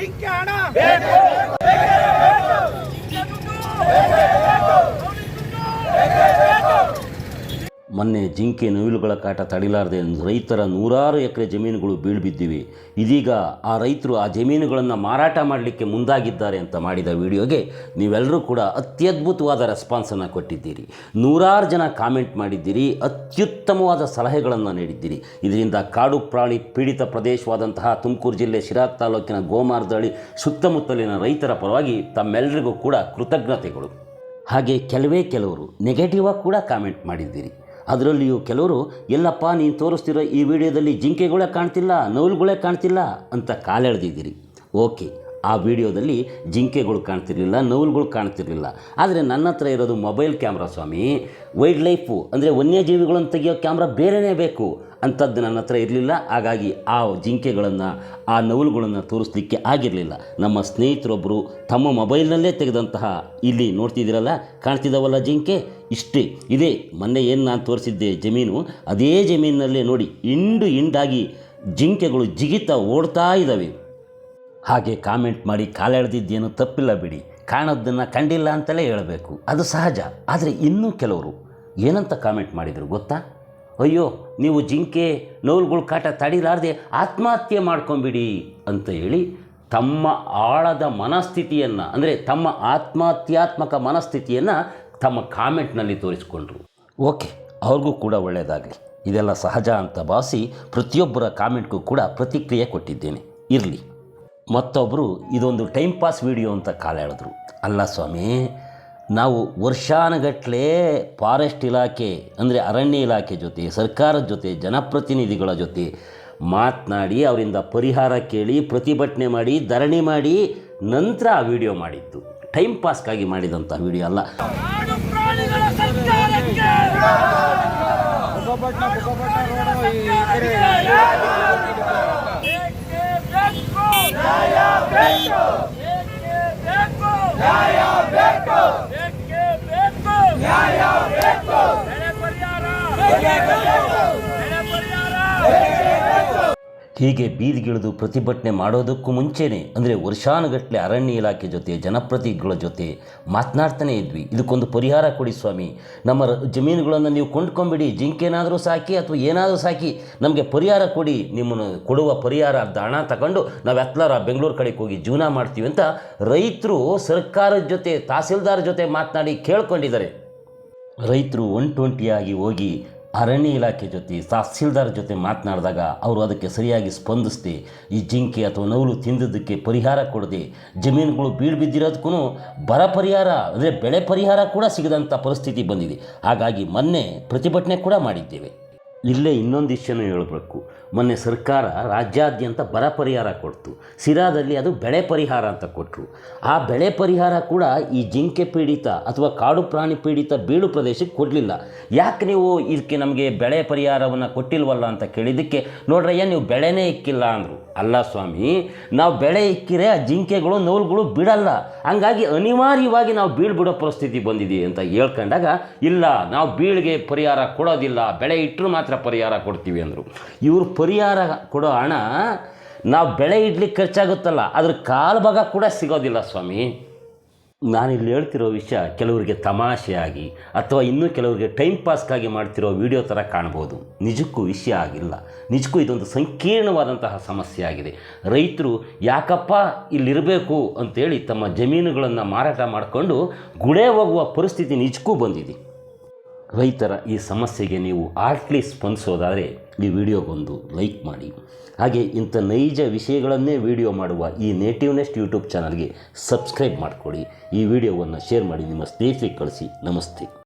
Chicana. ಮೊನ್ನೆ ಜಿಂಕೆ ನವಿಲುಗಳ ಕಾಟ ತಡಿಲಾರದೆ ರೈತರ ನೂರಾರು ಎಕರೆ ಜಮೀನುಗಳು ಬೀಳ್ಬಿದ್ದಿವೆ. ಇದೀಗ ಆ ರೈತರು ಆ ಜಮೀನುಗಳನ್ನು ಮಾರಾಟ ಮಾಡಲಿಕ್ಕೆ ಮುಂದಾಗಿದ್ದಾರೆ ಅಂತ ಮಾಡಿದ ವಿಡಿಯೋಗೆ ನೀವೆಲ್ಲರೂ ಕೂಡ ಅತ್ಯದ್ಭುತವಾದ ರೆಸ್ಪಾನ್ಸನ್ನು ಕೊಟ್ಟಿದ್ದೀರಿ. ನೂರಾರು ಜನ ಕಾಮೆಂಟ್ ಮಾಡಿದ್ದೀರಿ, ಅತ್ಯುತ್ತಮವಾದ ಸಲಹೆಗಳನ್ನು ನೀಡಿದ್ದೀರಿ. ಇದರಿಂದ ಕಾಡು ಪ್ರಾಣಿ ಪೀಡಿತ ಪ್ರದೇಶವಾದಂತಹ ತುಮಕೂರು ಜಿಲ್ಲೆ ಶಿರಾ ತಾಲೂಕಿನ ಗೋಮಾರದಹಳ್ಳಿ ಸುತ್ತಮುತ್ತಲಿನ ರೈತರ ಪರವಾಗಿ ತಮ್ಮೆಲ್ಲರಿಗೂ ಕೂಡ ಕೃತಜ್ಞತೆಗಳು. ಹಾಗೆ ಕೆಲವೇ ಕೆಲವರು ನೆಗೆಟಿವ್ ಆಗಿ ಕೂಡ ಕಾಮೆಂಟ್ ಮಾಡಿದ್ದೀರಿ. ಅದರಲ್ಲಿಯೂ ಕೆಲವರು ಎಲ್ಲಪ್ಪ ನೀನು ತೋರಿಸ್ತಿರೋ ಈ ವಿಡಿಯೋದಲ್ಲಿ ಜಿಂಕೆಗಳೇ ಕಾಣ್ತಿಲ್ಲ ನೌಲುಗಳೇ ಕಾಣ್ತಿಲ್ಲ ಅಂತ ಕಾಲೆಳೆದಿದ್ದೀರಿ. ಓಕೆ ಆ ವಿಡಿಯೋದಲ್ಲಿ ಜಿಂಕೆಗಳು ಕಾಣ್ತಿರ್ಲಿಲ್ಲ ನೌಲುಗಳು ಕಾಣ್ತಿರ್ಲಿಲ್ಲ. ಆದರೆ ನನ್ನ ಹತ್ರ ಇರೋದು ಮೊಬೈಲ್ ಕ್ಯಾಮ್ರಾ ಸ್ವಾಮಿ, ವೈಲ್ಡ್ ಲೈಫು, ಅಂದರೆ ವನ್ಯಜೀವಿಗಳನ್ನು ತೆಗೆಯೋ ಕ್ಯಾಮ್ರಾ ಬೇರೆಯೇ ಬೇಕು ಅಂಥದ್ದು ನನ್ನ ಹತ್ರ ಇರಲಿಲ್ಲ. ಹಾಗಾಗಿ ಆ ಜಿಂಕೆಗಳನ್ನು, ಆ ನವಲುಗಳನ್ನು ತೋರಿಸ್ಲಿಕ್ಕೆ ಆಗಿರಲಿಲ್ಲ. ನಮ್ಮ ಸ್ನೇಹಿತರೊಬ್ಬರು ತಮ್ಮ ಮೊಬೈಲ್ನಲ್ಲೇ ತೆಗೆದಂತಹ ಇಲ್ಲಿ ನೋಡ್ತಿದ್ದೀರಲ್ಲ ಕಾಣ್ತಿದ್ದಾವಲ್ಲ ಜಿಂಕೆ? ಇಷ್ಟೇ. ಇದೇ, ಮೊನ್ನೆ ಏನು ನಾನು ತೋರಿಸಿದ್ದೆ ಜಮೀನು, ಅದೇ ಜಮೀನಿನಲ್ಲೇ ನೋಡಿ ಇಂಡು ಇಂಡಾಗಿ ಜಿಂಕೆಗಳು ಜಿಗಿತಾ ಓಡ್ತಾ ಇದ್ದಾವೆ ಹಾಗೆ ಕಾಮೆಂಟ್ ಮಾಡಿ ಕಾಲೆಳೆದಿದ್ದೇನು ತಪ್ಪಿಲ್ಲ ಬಿಡಿ. ಕಾಣೋದನ್ನು ಕಂಡಿಲ್ಲ ಅಂತಲೇ ಹೇಳಬೇಕು. ಅದು ಸಹಜ. ಆದರೆ ಇನ್ನೂ ಕೆಲವರು ಏನಂತ ಕಾಮೆಂಟ್ ಮಾಡಿದರು ಗೊತ್ತಾ? ಅಯ್ಯೋ, ನೀವು ಜಿಂಕೆ ನೋವುಗಳು ಕಾಟ ತಡಿಲಾರದೆ ಆತ್ಮಹತ್ಯೆ ಮಾಡ್ಕೊಂಬಿಡಿ ಅಂತ ಹೇಳಿ ತಮ್ಮ ಆಳದ ಮನಸ್ಥಿತಿಯನ್ನು, ಅಂದರೆ ತಮ್ಮ ಆತ್ಮಹತ್ಯಾತ್ಮಕ ಮನಸ್ಥಿತಿಯನ್ನು ತಮ್ಮ ಕಾಮೆಂಟ್ನಲ್ಲಿ ತೋರಿಸ್ಕೊಂಡ್ರು. ಓಕೆ, ಅವ್ರಿಗೂ ಕೂಡ ಒಳ್ಳೆಯದಾಗಲಿ ಇದೆಲ್ಲ ಸಹಜ ಅಂತ ಭಾವಿಸಿ ಪ್ರತಿಯೊಬ್ಬರ ಕಾಮೆಂಟ್ಗೂ ಕೂಡ ಪ್ರತಿಕ್ರಿಯೆ ಕೊಟ್ಟಿದ್ದೇನೆ. ಇರಲಿ. ಮತ್ತೊಬ್ಬರು ಇದೊಂದು ಟೈಮ್ ಪಾಸ್ ವಿಡಿಯೋ ಅಂತ ಕಾಲ ಹೇಳಿದ್ರು ಅಲ್ಲ ಸ್ವಾಮಿ, ನಾವು ವರ್ಷಾನುಗಟ್ಟಲೆ ಫಾರೆಸ್ಟ್ ಇಲಾಖೆ, ಅಂದರೆ ಅರಣ್ಯ ಇಲಾಖೆ ಜೊತೆ, ಸರ್ಕಾರದ ಜೊತೆ, ಜನಪ್ರತಿನಿಧಿಗಳ ಜೊತೆ ಮಾತನಾಡಿ ಅವರಿಂದ ಪರಿಹಾರ ಕೇಳಿ, ಪ್ರತಿಭಟನೆ ಮಾಡಿ, ಧರಣಿ ಮಾಡಿ, ನಂತರ ಆ ವಿಡಿಯೋ ಮಾಡಿದ್ದು. ಟೈಮ್ ಪಾಸ್ಗಾಗಿ ಮಾಡಿದಂಥ ವಿಡಿಯೋ ಅಲ್ಲ ಕಾಡು ಪ್ರಾಣಿಗಳ ಸರ್ಕಾರಕ್ಕೆ ಬೊಬ್ಬಟ್ನ ಬೊಬ್ಬಟ್ನ ರೋಡು ಈ ಕಡೆ ಏಕೆ ಬೇಕು ನ್ಯಾಯ ಬೇಕು ಏಕೆ ಬೇಕು ನ್ಯಾಯ ಬೇಕು. ಏಕೆ ಬೇಕು ನ್ಯಾಯ ಬೇಕು ಬೆಳೆ ಪರಿಹಾರ ಬೆಳೆ ಪರಿಹಾರ ಹೀಗೆ ಬೀದಿಗಿಳಿದು ಪ್ರತಿಭಟನೆ ಮಾಡೋದಕ್ಕೂ ಮುಂಚೆನೇ, ಅಂದರೆ ವರ್ಷಾನುಗಟ್ಟಲೆ ಅರಣ್ಯ ಇಲಾಖೆ ಜೊತೆ, ಜನಪ್ರತಿನಿಧಿಗಳ ಜೊತೆ ಮಾತನಾಡ್ತಾನೆ ಇದ್ವಿ. ಇದಕ್ಕೊಂದು ಪರಿಹಾರ ಕೊಡಿ ಸ್ವಾಮಿ. ನಮ್ಮ ಜಮೀನುಗಳನ್ನು ನೀವು ಕೊಂಡ್ಕೊಂಬಿಡಿ. ಜಿಂಕೆನಾದರೂ ಸಾಕಿ ಅಥವಾ ಏನಾದರೂ ಸಾಕಿ ನಮಗೆ ಪರಿಹಾರ ಕೊಡಿ. ನಿಮ್ಮನ್ನು ಕೊಡುವ ಪರಿಹಾರ ಹಣ ತಗೊಂಡು ನಾವು ಎತ್ತಲಾರ ಬೆಂಗಳೂರು ಕಡೆಗೆ ಹೋಗಿ ಜೀವನ ಮಾಡ್ತೀವಿ ಅಂತ ರೈತರು ಸರ್ಕಾರದ ಜೊತೆ, ತಹಸೀಲ್ದಾರ್ ಜೊತೆ ಮಾತನಾಡಿ ಕೇಳ್ಕೊಂಡಿದ್ದಾರೆ. ರೈತರು ಒನ್ ಟ್ವೆಂಟಿಯಾಗಿ ಹೋಗಿ ಅರಣ್ಯ ಇಲಾಖೆ ಜೊತೆ ತಹಸೀಲ್ದಾರ್ ಜೊತೆ ಮಾತನಾಡಿದಾಗ ಅವರು ಅದಕ್ಕೆ ಸರಿಯಾಗಿ ಸ್ಪಂದಿಸ್ದೆ, ಈ ಜಿಂಕೆ ಅಥವಾ ನವಲು ತಿಂದಿದ್ದಕ್ಕೆ ಪರಿಹಾರ ಕೊಡದೆ, ಜಮೀನುಗಳು ಬೀಳು ಬಿದ್ದಿರೋದಕ್ಕೂ ಬರ ಪರಿಹಾರ, ಅಂದರೆ ಬೆಳೆ ಪರಿಹಾರ ಕೂಡ ಸಿಗದಂಥ ಪರಿಸ್ಥಿತಿ ಬಂದಿದೆ. ಹಾಗಾಗಿ ಮೊನ್ನೆ ಪ್ರತಿಭಟನೆ ಕೂಡ ಮಾಡಿದ್ದೇವೆ. ಇಲ್ಲೇ ಇನ್ನೊಂದು ವಿಷಯನೂ ಹೇಳಬೇಕು. ಮೊನ್ನೆ ಸರ್ಕಾರ ರಾಜ್ಯಾದ್ಯಂತ ಬರ ಪರಿಹಾರ ಕೊಡ್ತು. ಸಿರಾದಲ್ಲಿ ಅದು ಬೆಳೆ ಪರಿಹಾರ ಅಂತ ಕೊಟ್ಟರು ಆ ಬೆಳೆ ಪರಿಹಾರ ಕೂಡ ಈ ಜಿಂಕೆ ಪೀಡಿತ ಅಥವಾ ಕಾಡು ಪ್ರಾಣಿ ಪೀಡಿತ ಬೀಳು ಪ್ರದೇಶಕ್ಕೆ ಕೊಡಲಿಲ್ಲ. ಯಾಕೆ ನೀವು ಇದಕ್ಕೆ ನಮಗೆ ಬೆಳೆ ಪರಿಹಾರವನ್ನು ಕೊಟ್ಟಿಲ್ವಲ್ಲ ಅಂತ ಕೇಳಿದ್ದಕ್ಕೆ, ನೋಡ್ರಯ್ಯ, ನೀವು ಬೆಳೆನೇ ಇಕ್ಕಿಲ್ಲ ಅಂದರು. ಅಲ್ಲ ಸ್ವಾಮಿ, ನಾವು ಬೆಳೆ ಇಕ್ಕಿರೆ ಆ ಜಿಂಕೆಗಳು ನೋವುಗಳು ಬಿಡಲ್ಲ. ಹಂಗಾಗಿ ಅನಿವಾರ್ಯವಾಗಿ ನಾವು ಬೀಳ್ಬಿಡೋ ಪರಿಸ್ಥಿತಿ ಬಂದಿದೆ ಅಂತ ಹೇಳ್ಕೊಂಡಾಗ, ಇಲ್ಲ, ನಾವು ಬೀಳಿಗೆ ಪರಿಹಾರ ಕೊಡೋದಿಲ್ಲ. ಬೆಳೆ ಇಟ್ಟರು ಮಾತ್ರ ಪರಿಹಾರ ಕೊಡ್ತೀವಿ ಅಂದರು. ಇವರು ಪರಿಹಾರ ಕೊಡೋ ಹಣ ನಾವು ಬೆಳೆ ಇಡ್ಲಿಕ್ಕೆ ಖರ್ಚಾಗುತ್ತಲ್ಲ, ಅದ್ರ ಕಾಲು ಭಾಗ ಕೂಡ ಸಿಗೋದಿಲ್ಲ ಸ್ವಾಮಿ. ನಾನಿಲ್ಲಿ ಹೇಳ್ತಿರೋ ವಿಷಯ ಕೆಲವರಿಗೆ ತಮಾಷೆಯಾಗಿ ಅಥವಾ ಇನ್ನೂ ಕೆಲವರಿಗೆ ಟೈಮ್ ಪಾಸ್ಗಾಗಿ ಮಾಡ್ತಿರೋ ವಿಡಿಯೋ ಥರ ಕಾಣ್ಬೋದು. ನಿಜಕ್ಕೂ ವಿಷಯ ಆಗಿಲ್ಲ. ನಿಜಕ್ಕೂ ಇದೊಂದು ಸಂಕೀರ್ಣವಾದಂತಹ ಸಮಸ್ಯೆ ಆಗಿದೆ. ರೈತರು, ಯಾಕಪ್ಪ ಇಲ್ಲಿರಬೇಕು? ಅಂತೇಳಿ ತಮ್ಮ ಜಮೀನುಗಳನ್ನು ಮಾರಾಟ ಮಾಡಿಕೊಂಡು ಗುಳೆ ಹೋಗುವ ಪರಿಸ್ಥಿತಿ ನಿಜಕ್ಕೂ ಬಂದಿದೆ. ರೈತರ ಈ ಸಮಸ್ಯೆಗೆ ನೀವು ಆರ್ಟ್ಲಿ ಸ್ಪಂದಿಸೋದಾದರೆ ಈ ವಿಡಿಯೋಗೊಂದು ಲೈಕ್ ಮಾಡಿ. ಹಾಗೆ ಇಂಥ ನೈಜ ವಿಷಯಗಳನ್ನೇ ವಿಡಿಯೋ ಮಾಡುವ ಈ ನೇಟಿವ್ನೆಸ್ಟ್ ಯೂಟ್ಯೂಬ್ ಚಾನಲ್ಗೆ ಸಬ್ಸ್ಕ್ರೈಬ್ ಮಾಡಿಕೊಡಿ ಈ ವಿಡಿಯೋವನ್ನು ಶೇರ್ ಮಾಡಿ, ನಿಮ್ಮ ಸ್ನೇಹಿತರಿಗೆ ಕಳಿಸಿ. ನಮಸ್ತೆ.